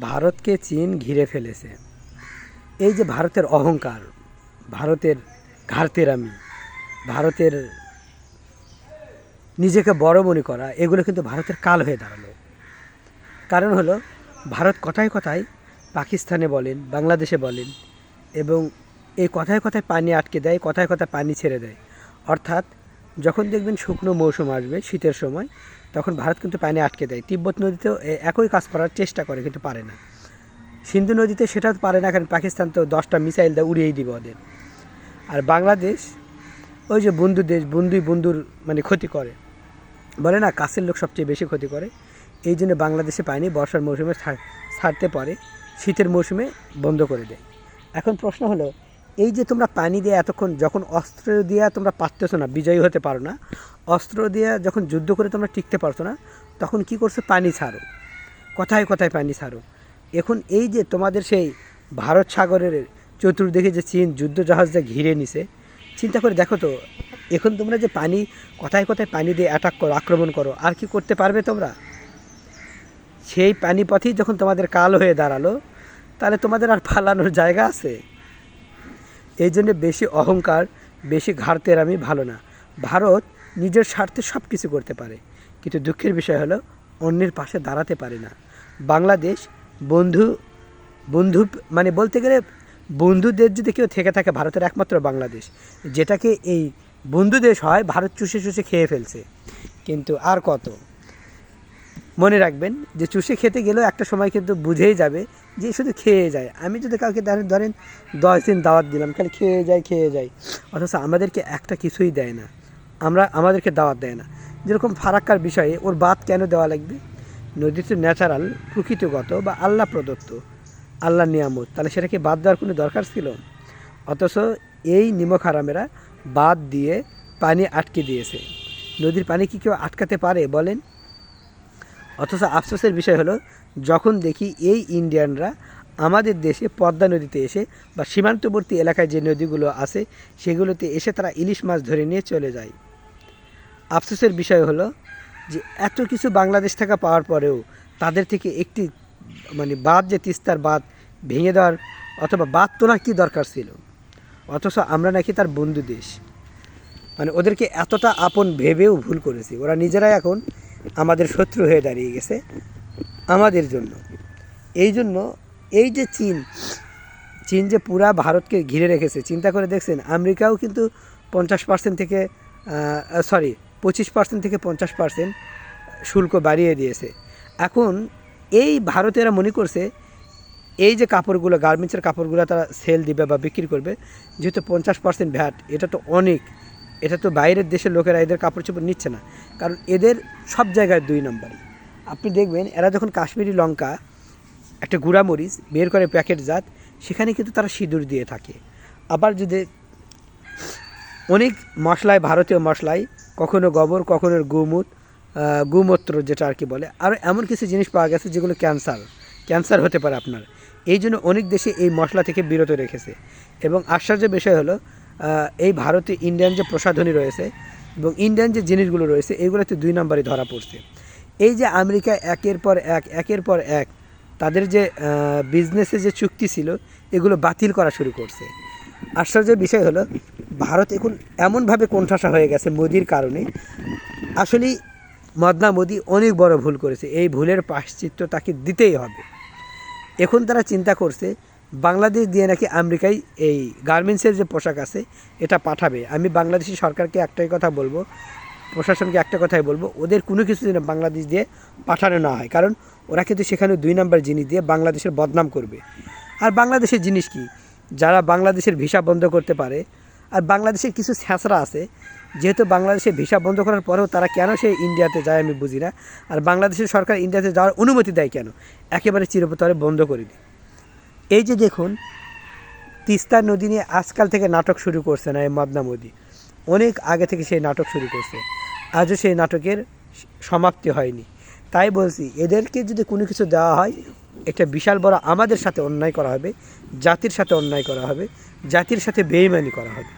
ভারতকে চীন ঘিরে ফেলেছে। এই যে ভারতের অহংকার, ভারতের ঘাড়তেরামি, ভারতের নিজেকে বড় মনে করা, এগুলো কিন্তু ভারতের কাল হয়ে দাঁড়াল। কারণ হলো, ভারত কথায় কথায় পাকিস্তানে বলেন, বাংলাদেশে বলেন এবং এই কথায় কথায় পানি আটকে দেয়, কথায় কথায় পানি ছেড়ে দেয়। অর্থাৎ যখন দেখবেন শুকনো মৌসুম আসবে, শীতের সময় তখন ভারত কিন্তু পানি আটকে দেয়। তিব্বত নদীতেও একই কাজ করার চেষ্টা করে, কিন্তু পারে না। সিন্ধু নদীতে সেটা পারে না, কারণ পাকিস্তান তো দশটা মিসাইল দেয় উড়িয়েই দিবে ওদের। আর বাংলাদেশ, ওই যে বন্ধু দেশ, বন্ধুই বন্ধুর মানে ক্ষতি করে। বলে না, কাছের লোক সবচেয়ে বেশি ক্ষতি করে। এই জন্য বাংলাদেশে পানি বর্ষার মৌসুমে ছাড়- ছাড়তে পারে, শীতের মৌসুমে বন্ধ করে দেয়। এখন প্রশ্ন হলো এই যে তোমরা পানি দিয়ে এতক্ষণ যখন অস্ত্র দিয়ে তোমরা পারতেছো না, বিজয়ী হতে পারো না, অস্ত্র দিয়ে যখন যুদ্ধ করে তোমরা টিকতে পারছ না, তখন কি করছ? পানি ছাড়ো। কথায় কথায় পানি ছাড়ো? এখন এই যে তোমাদের সেই ভারত সাগরের চতুর্দিকে যে চীন যুদ্ধ জাহাজ যে ঘিরে নিছে, চিন্তা করে দেখো তো, এখন তোমরা যে পানি, কথায় কথায় পানি দিয়ে অ্যাটাক করো, আক্রমণ করো, আর কি করতে পারবে তোমরা? সেই পানি পানিপথেই যখন তোমাদের কাল হয়ে দাঁড়াল, তাহলে তোমাদের আর ফালানোর জায়গা আছে? এই জন্য বেশি অহংকার, বেশি ঘাড়তের আমি ভালো না। ভারত নিজের স্বার্থে সব কিছু করতে পারে, কিন্তু দুঃখের বিষয় হলো অন্যের পাশে দাঁড়াতে পারে না। বাংলাদেশ বন্ধু বন্ধু মানে বলতে গেলে বন্ধুদের যদি কেউ থেকে থাকে, ভারতের একমাত্র বাংলাদেশ, যেটাকে এই বন্ধু দেশ হয়, ভারত চুষে চুষে খেয়ে ফেলছে। কিন্তু আর কত? মনে রাখবেন যে চুষে খেতে গেলেও একটা সময় কিন্তু বুঝেই যাবে যে শুধু খেয়ে যায়। আমি যদি কাউকে ধরেন দশ দিন দাওয়াত দিলাম, খালি খেয়ে যায় খেয়ে যায়। অথচ আমাদেরকে একটা কিছুই দেয় না। আমরা, আমাদেরকে দাওয়াত দেয় না। যেরকম ফারাক্কার বিষয়ে ওর বাদ কেন দেওয়া লাগবে? নদী তো ন্যাচারাল, প্রকৃতিগত বা আল্লাহ প্রদত্ত, আল্লাহ নিয়ামত। তাহলে সেটাকে বাদ দেওয়ার কোনো দরকার ছিল? অথচ এই নিমক হারামেরা বাদ দিয়ে পানি আটকে দিয়েছে। নদীর পানি কি কেউ আটকাতে পারে বলেন? অথচ আফসোসের বিষয় হলো যখন দেখি এই ইন্ডিয়ানরা আমাদের দেশে পদ্মা নদীতে এসে বা সীমান্তবর্তী এলাকায় যে নদীগুলো আছে, সেগুলোতে এসে তারা ইলিশ মাছ ধরে নিয়ে চলে যায়। আফসোসের বিষয় হলো যে এত কিছু বাংলাদেশ থেকে পাওয়ার পরেও তাদের থেকে একটি মানে বাদ যে তিস্তার বাদ ভেঙে দেওয়ার অথবা বাদ তোলার কী দরকার ছিল? অথচ আমরা নাকি তার বন্ধু দেশ। মানে ওদেরকে এতটা আপন ভেবেও ভুল করেছি। ওরা নিজেরাই এখন আমাদের শত্রু হয়ে দাঁড়িয়ে গেছে। আমাদের জন্য। এই জন্য এই যে চীন চীন যে পুরা ভারতকে ঘিরে রেখেছে, চিন্তা করে দেখছেন, আমেরিকাও কিন্তু পঞ্চাশ পার্সেন্ট থেকে সরি পঁচিশ পার্সেন্ট থেকে পঞ্চাশ পার্সেন্ট শুল্ক বাড়িয়ে দিয়েছে। এখন এই ভারতেরা মনে করছে, এই যে কাপড়গুলো গার্মেন্টসের কাপড়গুলো তারা সেল দিবে বা বিক্রি করবে, যেহেতু পঞ্চাশ পার্সেন্ট ভ্যাট, এটা তো অনেক। এটা তো বাইরের দেশের লোকেরা এদের কাপড় চোপড় নিচ্ছে না। কারণ এদের সব জায়গায় দুই নম্বরই। আপনি দেখবেন এরা যখন কাশ্মীরি লঙ্কা, একটা গুঁড়া মরিচ বের করে প্যাকেট জাত, সেখানে কিন্তু তারা সিঁদুর দিয়ে থাকে। আবার যদি অনেক মশলায়, ভারতীয় মশলায়, কখনো গোবর, কখনো গুমুত গুমূত্র যেটা আর কি বলে আর এমন কিছু জিনিস পাওয়া গেছে যেগুলো ক্যান্সার ক্যান্সার হতে পারে আপনার। এই জন্য অনেক দেশে এই মশলা থেকে বিরত রেখেছে। এবং আশ্চর্য বিষয় হলো এই ভারতে ইন্ডিয়ান যে প্রসাধনী রয়েছে এবং ইন্ডিয়ান যে জিনিসগুলো রয়েছে, এগুলোতে দুই নম্বরই ধরা পড়ছে। এই যে আমেরিকা একের পর এক, একের পর এক, তাদের যে বিজনেসে যে চুক্তি ছিল, এগুলো বাতিল করা শুরু করছে। আশ্চর্যের বিষয় হলো, ভারত এখন এমনভাবে কোণঠাসা হয়ে গেছে মোদির কারণে। আসলেই মদনা মোদি অনেক বড় ভুল করেছে। এই ভুলের পাশ্চিত্য তাকে দিতেই হবে। এখন তারা চিন্তা করছে, বাংলাদেশ দিয়ে নাকি আমেরিকায় এই গার্মেন্টসের যে পোশাক আছে, এটা পাঠাবে। আমি বাংলাদেশি সরকারকে একটাই কথা বলব প্রশাসনকে একটা কথাই বলব, ওদের কোনো কিছু যেন বাংলাদেশ দিয়ে পাঠানো না হয়। কারণ ওরা কিন্তু সেখানে দুই নম্বর জিনিস দিয়ে বাংলাদেশের বদনাম করবে। আর বাংলাদেশের জিনিস কি? যারা বাংলাদেশের ভিসা বন্ধ করতে পারে, আর বাংলাদেশের কিছু ছ্যাঁচড়া আছে, যেহেতু বাংলাদেশে ভিসা বন্ধ করার পরেও তারা কেন সে ইন্ডিয়াতে যায় আমি বুঝি না, আর বাংলাদেশের সরকার ইন্ডিয়াতে যাওয়ার অনুমতি দেয় কেন? একেবারে চিরপতরে বন্ধ করে দেয় এই যে দেখুন, তিস্তা নদী নিয়ে আজকাল থেকে নাটক শুরু করছে না এই মদনা মোদি। অনেক আগে থেকে সেই নাটক শুরু করছে। আজও সেই নাটকের সমাপ্তি হয়নি। তাই বলছি, এদেরকে যদি কোনো কিছু দেওয়া হয়, একটা বিশাল বড় আমাদের সাথে অন্যায় করা হবে, জাতির সাথে অন্যায় করা হবে, জাতির সাথে বেইমানি করা হবে।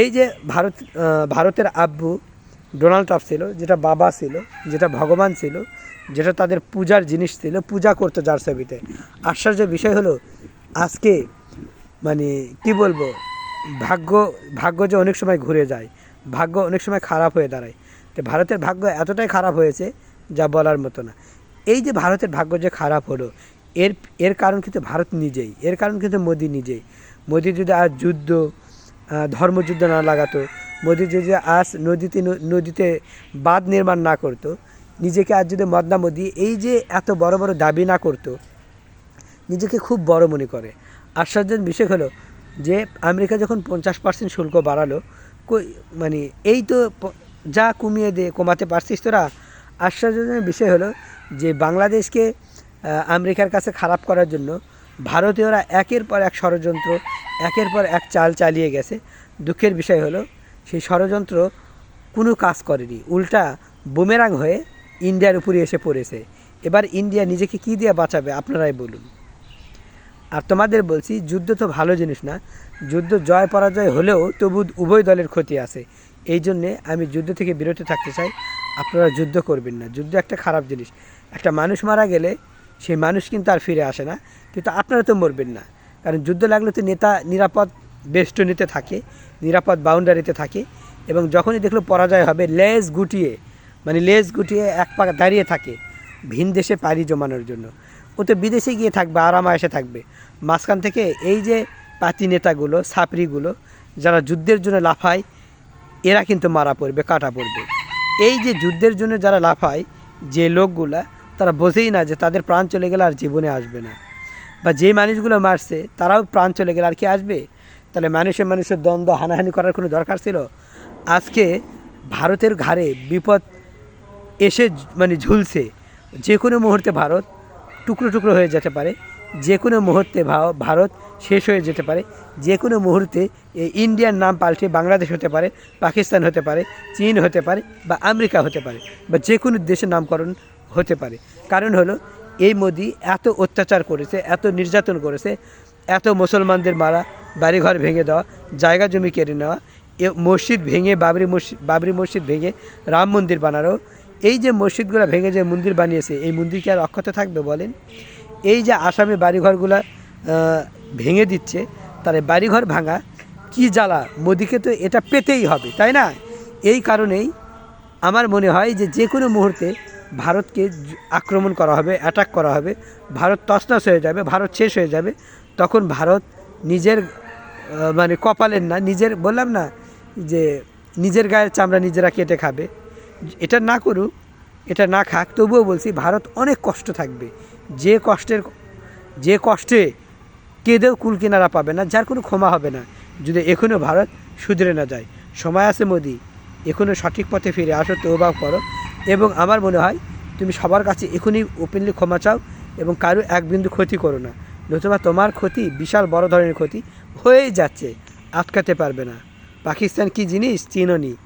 এই যে ভারত ভারতের আব্বু ডোনাল্ড ট্রাম্প ছিল, যেটা বাবা ছিল, যেটা ভগবান ছিল, যেটা তাদের পূজার জিনিস ছিল, পূজা করতো যার ছবিতে। আশ্চর্য বিষয় হলো, আজকে মানে কি বলব ভাগ্য ভাগ্য যে অনেক সময় ঘুরে যায়, ভাগ্য অনেক সময় খারাপ হয়ে দাঁড়ায়। তো ভারতের ভাগ্য এতটাই খারাপ হয়েছে যা বলার মতো না। এই যে ভারতের ভাগ্য যে খারাপ হলো, এর এর কারণ কিন্তু ভারত নিজেই, এর কারণ কিন্তু মোদি নিজেই। মোদি যদি আজ যুদ্ধ ধর্মযুদ্ধ না লাগাতো, মোদি যদি আজ নদীতে নদীতে বাঁধ নির্মাণ না করতো, নিজেকে আজ যদি মদনা মোদি এই যে এত বড় বড় দাবি না করতো, নিজেকে খুব বড় মনে করে। আশ্চর্যের বিষয় হলো যে আমেরিকা যখন পঞ্চাশ পার্সেন্ট শুল্ক বাড়ালো মানে এই তো যা কমিয়ে দে, কমাতে পারছিস তোরা। আশ্চর্যজনক বিষয় হলো যে বাংলাদেশকে আমেরিকার কাছে খারাপ করার জন্য ভারতীয়রা একের পর এক ষড়যন্ত্র, একের পর এক চাল চালিয়ে গেছে। দুঃখের বিষয় হলো সেই ষড়যন্ত্র কোনো কাজ করেনি। উল্টা বুমেরাং হয়ে ইন্ডিয়ার উপরে এসে পড়েছে। এবার ইন্ডিয়া নিজেকে কী দিয়ে বাঁচাবে, আপনারাই বলুন। আর তোমাদের বলছি, যুদ্ধ তো ভালো জিনিস না। যুদ্ধ জয় পরাজয় হলেও তবু উভয় দলের ক্ষতি আছে। এই জন্যে আমি যুদ্ধ থেকে বিরত থাকতে চাই। আপনারা যুদ্ধ করবেন না। যুদ্ধ একটা খারাপ জিনিস। একটা মানুষ মারা গেলে সেই মানুষ কিন্তু আর ফিরে আসে না। কিন্তু আপনারা তো মরবেন না। কারণ যুদ্ধ লাগলে তো নেতা নিরাপদ বেষ্টনীতে থাকে, নিরাপদ বাউন্ডারিতে থাকে এবং যখনই দেখল পরাজয় হবে, লেজ গুটিয়ে মানে লেজ গুটিয়ে এক পা দাঁড়িয়ে থাকে ভিন দেশে পাড়ি জমানোর জন্য। ও তো বিদেশে গিয়ে থাকবে আরামায়েসে থাকবে। মাঝখান থেকে এই যে পাতি নেতাগুলো ছাপরিগুলো যারা যুদ্ধের জন্য লাফায়, এরা কিন্তু মারা পড়বে, কাটা পড়বে। এই যে যুদ্ধের জন্য যারা লাফায়, যে লোকগুলা, তারা বোঝেই না যে তাদের প্রাণ চলে গেলে আর জীবনে আসবে না। বা যে মানুষগুলো মারছে, তারাও প্রাণ চলে গেলে আর কি আসবে? তাহলে মানুষের মানুষের দ্বন্দ্ব, হানাহানি করার কোনো দরকার ছিল? আজকে ভারতের ঘাড়ে বিপদ এসে মানে ঝুলছে। যে কোনো মুহূর্তে ভারত টুকরো টুকরো হয়ে যেতে পারে। যে কোনো মুহূর্তে ভারত শেষ হয়ে যেতে পারে। যে কোনো মুহূর্তে এই ইন্ডিয়ার নাম পাল্টে বাংলাদেশ হতে পারে, পাকিস্তান হতে পারে, চীন হতে পারে বা আমেরিকা হতে পারে বা যে কোনো দেশের নামকরণ হতে পারে। কারণ হলো, এই মোদি এত অত্যাচার করেছে, এত নির্যাতন করেছে, এত মুসলমানদের মারা, বাড়িঘর ভেঙে দেওয়া, জায়গা জমি কেড়ে নেওয়া, এ মসজিদ ভেঙে বাবরি মসজিদ বাবরি মসজিদ ভেঙে রাম মন্দির বানানো এই যে মসজিদগুলো ভেঙে যে মন্দির বানিয়েছে, এই মন্দির কি আর অক্ষত থাকবে বলেন? এই যে আসামে বাড়িঘরগুলো ভেঙে দিচ্ছে, তাহলে বাড়িঘর ভাঙা কি জ্বালা? মোদিকে তো এটা পেতেই হবে, তাই না? এই কারণেই আমার মনে হয় যে যে কোনো মুহূর্তে ভারতকে আক্রমণ করা হবে অ্যাটাক করা হবে, ভারত তছনছ হয়ে যাবে, ভারত শেষ হয়ে যাবে, তখন ভারত নিজের মানে কপালের না, নিজের বললাম না যে নিজের গায়ের চামড়া নিজেরা কেটে খাবে। এটা না করুক, এটা না খাক, তবুও বলছি ভারত অনেক কষ্ট থাকবে। যে কষ্টের, যে কষ্টে কেঁদেও কুল কিনারা পাবে না, যার কোনো ক্ষমা হবে না। যদি এখনও ভারত শুধরে না যায়। সময় আছে মোদি এখনও সঠিক পথে ফিরে আসো তো তৌবা করো। এবং আমার মনে হয় তুমি সবার কাছে এখনই ওপেনলি ক্ষমা চাও এবং কারও এক বিন্দু ক্ষতি করো না। নতুবা তোমার ক্ষতি বিশাল বড় ধরনের ক্ষতি হয়েই যাচ্ছে, আটকাতে পারবে না। পাকিস্তান কি জিনিস? চিননি।